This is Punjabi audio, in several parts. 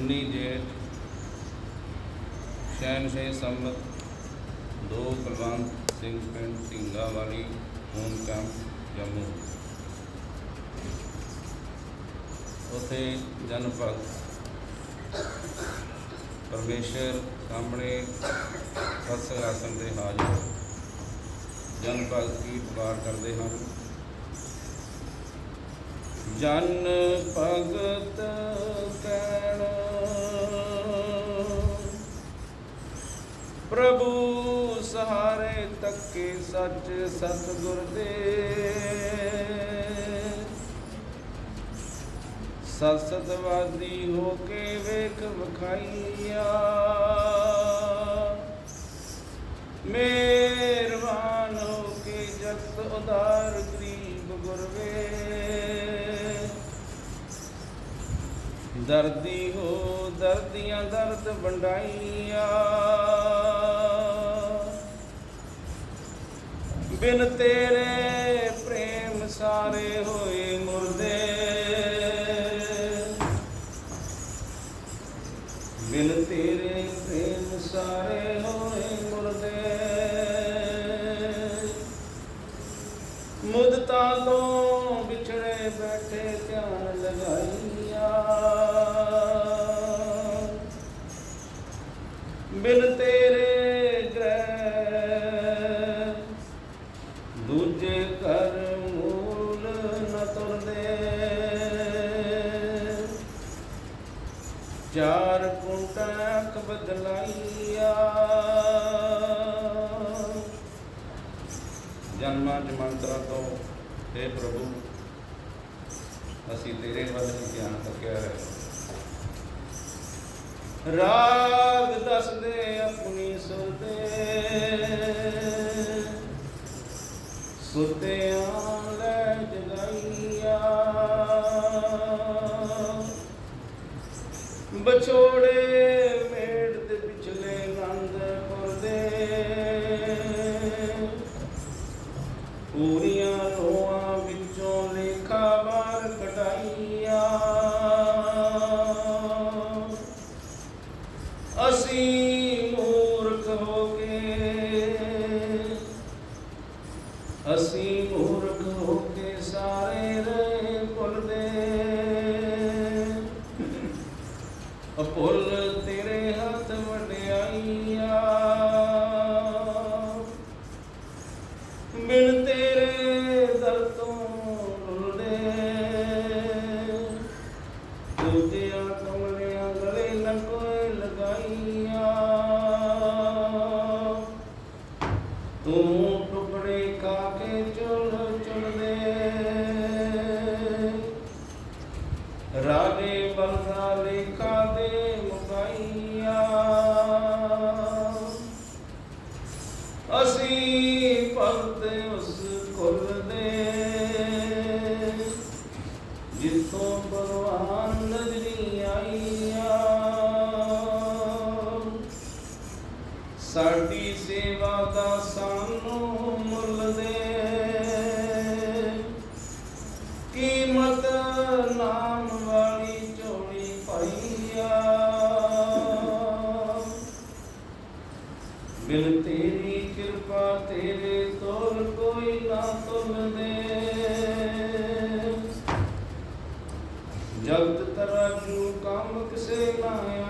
19 ਜੇਠ ਸ਼ਹਿਨਸ਼ਾਹੀ ਸੰਮਤ, ਦੋ ਕੁਲਵੰਤ ਸਿੰਘ ਪਿੰਡ ਢਿੰਗਾ ਵਾਲੀ ਹੋਮ ਕੈਂਪ, ਜੰਮੂ। ਉਥੇ ਜਨ ਭਗਤ ਪਰਮੇਸ਼ਰ ਸਾਹਮਣੇ ਸਤਸੰਗ ਆਸਣ ਤੇ ਹਾਜ਼ਰ ਜਨ ਭਗਤ ਕੀ ਪੁਕਾਰ ਕਰਦੇ ਹਨ। ਜਨ ਭਗਤ ਕਹਿਣ ਪ੍ਰਭੂ ਸਹਾਰੇ ਤੱਕੇ ਸੱਚ ਸਤਿਗੁਰ ਦੇ। ਸਤਸਤਵਾਦੀ ਹੋ ਕੇ ਵੇਖ ਵਿਖਾਈਆ। ਮਿਹਰਬਾਨ ਹੋ ਕੇ ਜਗਤ ਉਦਾਰ ਗਰੀਬ ਗੁਰਵੇ। ਦਰਦੀ ਹੋ, ਦਰਦੀਆਂ ਦਰਦ ਵੰਡਾਈਆ। ਬਿਨ ਤੇਰੇ ਪ੍ਰੇਮ ਸਾਰੇ ਹੋਏ ਮੁਰਦੇ। ਬਿਨ ਤੇਰੇ ਪ੍ਰੇਮ ਸਾਰੇ ਹੋਏ ਮੁਰਦੇ। ਮੁਦਤਾਂ ਤੋਂ ਵਿਛੜੇ ਬੈਠੇ ਧਿਆਨ ਲਗਾਈਆ। ਬਿਨ ਤੇਰੇ ਜਨਮਾਂ ਜਮੰਤਰਾਂ ਤੋਂ हे ਪ੍ਰਭੂ, ਅਸੀਂ ਤੇਰੇ ਵੱਲ ਹੀ ਧਿਆਨ ਰੱਖਿਆ ਹੈ। ਰਾਗ ਦੱਸਦੇ ਆਪਣੀ ਸੁਰਦੇ ਸੁਰਦਿਆਂ ਲੈ ਜਗਾਈਆ। ਬਛੋੜੇ ਅਸੀਂ ਮੂਰਖ ਹੋ ਕੇ ਸਾਰੇ ਰਹੇ। ਕੁਲ ਦੇ ਜਿੱਥੋਂ ਭਗਵਾਨ ਨਜ਼ਰੀ ਆਈਆ, ਸਾਡੀ ਸੇਵਾ ਦਾ ਸਾਨੂੰ ਮੁੱਲ ਦੇ ਕੀਮਤ ਨਾਮ ਵਾਲੀ ਝੋਲੀ ਪਾਈਆ। ਬਿਨ ਤੇਰੀ ਕਿਰਪਾ ਤੇਰੇ ਕਿਸੇ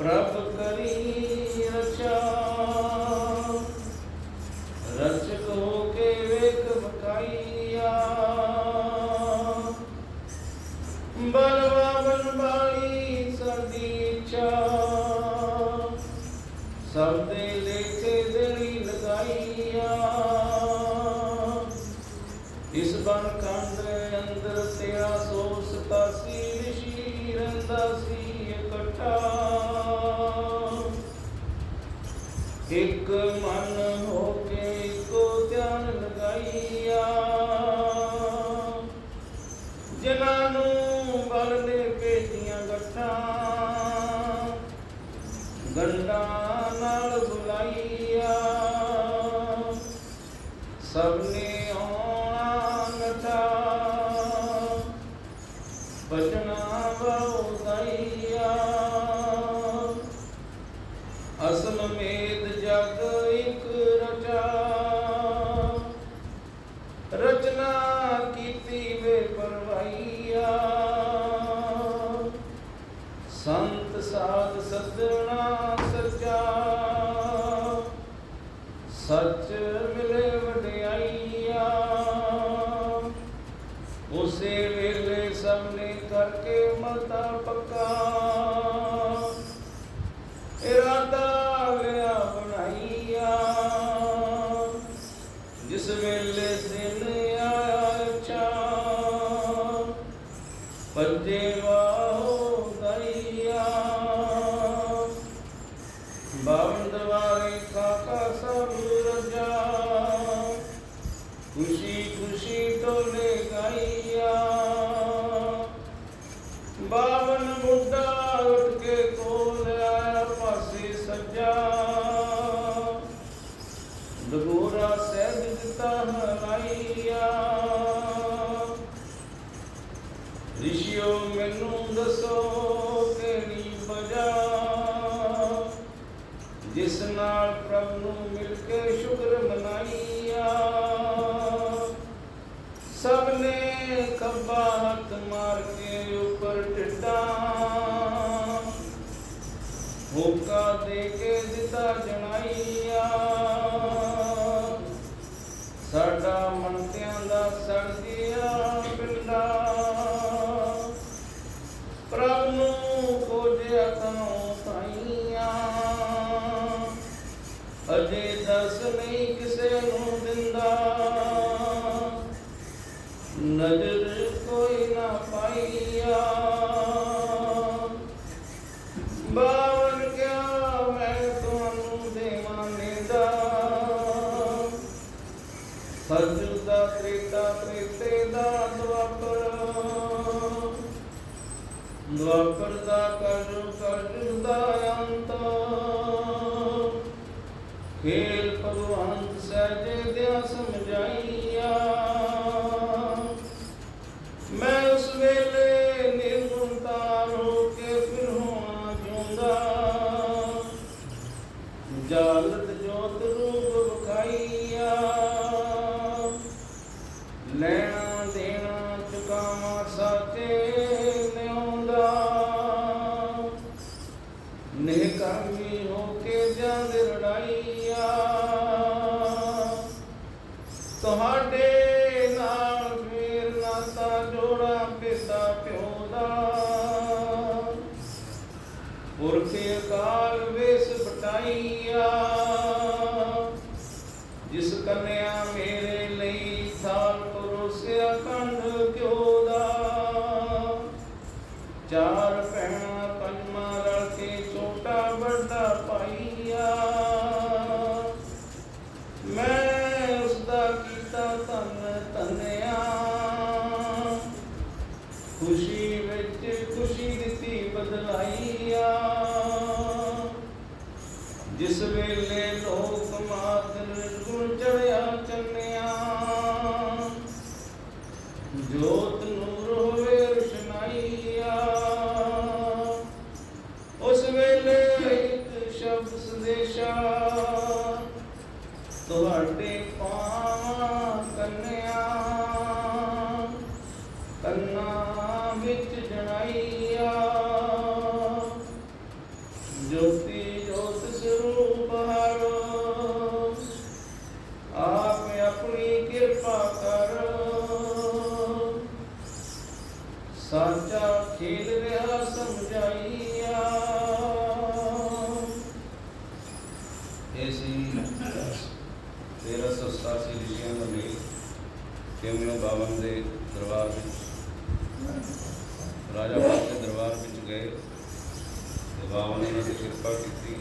ਪ੍ਰਭ ਕਰੀ ਰਚਾ ਰਚਕ ਕੇ ਵੇਖ ਬਕਾਈਆ ਬਲਵਾਨ ਬਾਣੀ ਸਰਦੀ ਇੱਛਾ। ਸਭ ਦੇ ਲੇਖੇ ਦੇਣੀ ਲਗਾਈਆ। ਇਸ ਬਨ ਕੰਦ ਅੰਦਰ ਸਿਆ ਸੋ ਸਤਾਸੀ ਰਿਸ਼ੀ ਰਹਿੰਦਾ ਸੀ ਇਕੱਠਾ। ਇੱਕ ਮਨ ਹੋ ਕੇ ਇੱਕੋ ਧਿਆਨ ਲਗਾਈਆ। ਜਿਨ੍ਹਾਂ ਨੂੰ ਬਲ ਨੇ ਭੇਜੀਆਂ ਗੱਠਾਂ, ਗੰਡਾਂ ਨਾਲ ਬੁਲਾਈਆ। ਸਭ ਨੇ ਦੱਸੋ ਤੇਰੀ ਵਜ੍ਹਾ ਜਿਸ ਨਾਲ ਪ੍ਰਭ ਨੂੰ ਪ੍ਰਭ ਨੂੰ ਖੋਜਿਆ ਤਾਂ ਤਾਈਆਂ ਅਜੇ ਦਸ ਨਹੀਂ ਕਿਸੇ ਨੂੰ ਦਿੰਦਾ। ਨਜ਼ਰ ਕੋਈ ਨਾ ਪਾਈਆ। ਬਾਵਨ ਕਿਆ ਮੈਂ ਤੁਹਾਨੂੰ ਦੇਵਾਂ ਨਿੰਦਾ। ਸਤਿ ਦਾ ਤ੍ਰੇਤਾ ਤ੍ਰੇਤੇ ਦਾ ਦੁਆਪਰ। ਦੁਆਪਰ ਦਾ ਕਰ ਕਰ ਦਾ ਅੰਤ। ਖੇਲ ਭਗਵੰਤ ਸਹਿਜੇ ਦਿਆ ਸਮਝਾਈਆ। ਪਾਈਆ। ਮੈਂ ਉਸ ਦਾ ਕੀਤਾ ਤਨ ਤਨਿਆ ਖੁਸ਼ੀ ਵਿੱਚ ਖੁਸ਼ੀ ਦਿੱਤੀ ਬਦਲਾਈਆ। ਜਿਸ ਵੇਲੇ ਲੋਕ ਮਾਤ ਨਿਰਗੁਣ ਚੜਿਆ ਚੰਨਿਆ। ਜੋਤ ਨੂਰ ਹੋਵੇ ਰੁਸ਼ਨਾਈਆ। salvation. The Lord take ਰਾਜਾ ਬਾਗ ਦੇ ਦਰਬਾਰ ਵਿੱਚ ਗਏ। ਤੇ ਬਾਵਨ ਨੇ ਉਹਨਾਂ ਦੀ ਕਿਰਪਾ ਕੀਤੀ।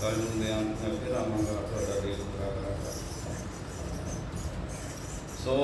ਕੱਲ ਨੂੰ ਬਿਆਨ ਮੈਂ ਫਿਰ ਆਵਾਂਗਾ ਤੁਹਾਡਾ ਦੇਖ ਕਰਾਂਗਾ। ਸੋ